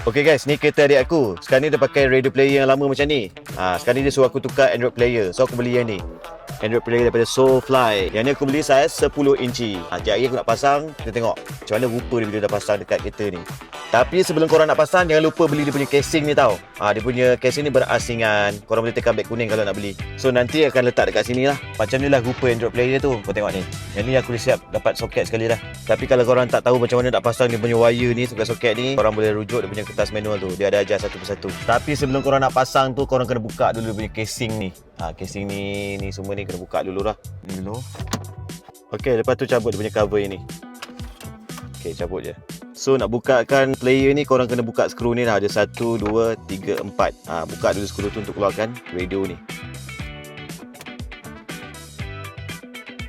Okay guys, ni kereta adik aku. Sekarang ni dia pakai radio player yang lama macam ni. Ha, sekarang ni dia suruh aku tukar Android player. So aku beli yang ni. Android player daripada Soulfly. Yang ni aku beli saiz 10 inci. Ha, lagi aku nak pasang. Kita tengok macam mana rupa dia bila dah pasang dekat kereta ni. Tapi sebelum korang nak pasang, jangan lupa beli dia punya casing ni tau. Ha, dia punya casing ni berasingan. Korang boleh tekan beg kuning kalau nak beli. So nanti akan letak dekat sini lah. Macam ni lah rupa Android player tu. Kau tengok ni. Yang ni aku dah siap dapat soket sekali dah. Tapi kalau korang tak tahu macam mana nak pasang dia punya wire ni, soket-soket ni, korang boleh rujuk dia punya kertas manual tu. Dia ada ajar satu persatu. Tapi sebelum korang nak pasang tu, korang kena buka dulu dia punya casing ni. Ha, casing ni, ni semua ni kena buka dulu lah. Ni dulu. Okey, lepas tu cabut dia punya cover ni. Okey, cabut je. So nak bukakan player ni korang kena buka skru ni lah. Ada satu, dua, tiga, empat. Ha, Buka dulu skru tu untuk keluarkan radio ni.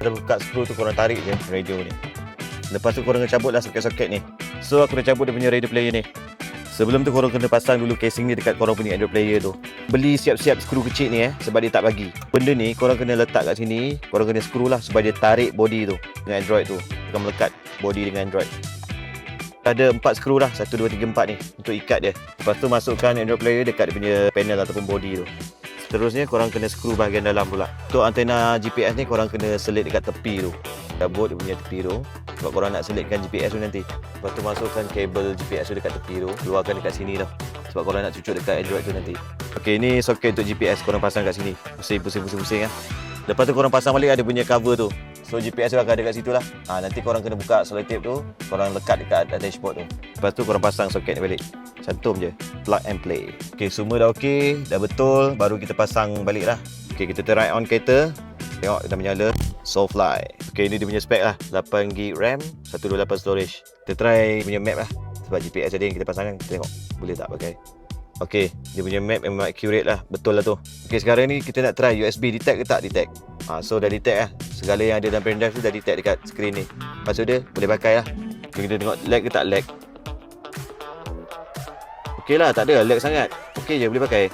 Dah buka skru tu korang tarik je radio ni. Lepas tu korang kena cabut lah soket-soket ni. So aku dah cabut dia punya radio player ni. Sebelum tu korang kena pasang dulu casing ni dekat korang punya Android player tu. Beli siap-siap skru kecil ni eh Sebab dia tak bagi. Benda ni korang kena letak kat sini. Korang kena skru lah Sebab dia tarik body tu Dengan Android tu. Bukan melekat body dengan Android ada empat skru dah. 1, 2, 3, 4 ni Untuk ikat dia. Lepas tu masukkan Android player dekat dia punya panel ataupun body tu. Seterusnya korang kena skru bahagian dalam pula. Untuk antena GPS ni korang kena selit dekat tepi tu. Cabut dia punya tepi tu. Sebab korang nak selitkan GPS tu nanti. Lepas tu masukkan kabel GPS tu dekat tepi tu. Keluarkan dekat sini lah Sebab korang nak cucuk dekat Android tu nanti. Ok ni soket untuk GPS korang pasang kat sini. Pusing pusing pusing pusing lah Lepas tu korang pasang balik ada punya cover tu So GPS tu akan ada kat situ lah. Ha, Nanti korang kena buka selotip tu Korang lekat dekat dashboard tu. Lepas tu korang pasang soket ni balik. Cantum je. Plug and play. Okay semua dah okay. Dah betul. Baru kita pasang balik lah. Okay kita try on kereta. Tengok dah menyala. Soulfly Okay ni dia punya spek lah. 8GB RAM 128 storage. Kita try punya map lah. Sebab GPS tadi yang kita pasangkan Kita tengok Boleh tak pakai. Okay, dia punya map memang accurate lah. Betul lah tu. Okay, sekarang ni kita nak try USB detect ke tak detect. Ha, so dah detect lah. Segala yang ada dalam pendrive tu dah detect dekat screen ni. Lepas tu dia boleh pakai lah. Okay, kita tengok lag ke tak lag. Okay lah, tak ada lag sangat. Okay je, boleh pakai.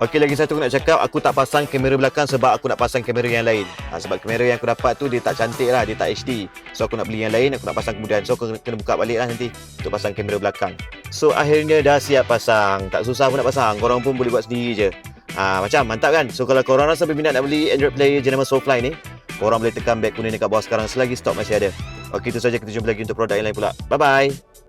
Okay, lagi satu aku nak cakap, aku tak pasang kamera belakang sebab aku nak pasang kamera yang lain. Ha, sebab kamera yang aku dapat tu dia tak cantik lah, dia tak HD. So aku nak beli yang lain, aku nak pasang kemudian. So aku kena buka balik lah nanti untuk pasang kamera belakang. So akhirnya dah siap pasang. Tak susah pun nak pasang. Korang pun boleh buat sendiri je. Ha, macam mantap kan? So kalau korang rasa berminat nak beli Android player jenama Soulfly ni, korang boleh tekan beg kuning dekat bawah sekarang selagi stok masih ada. Okey itu saja kita jumpa lagi untuk produk yang lain pula. Bye bye.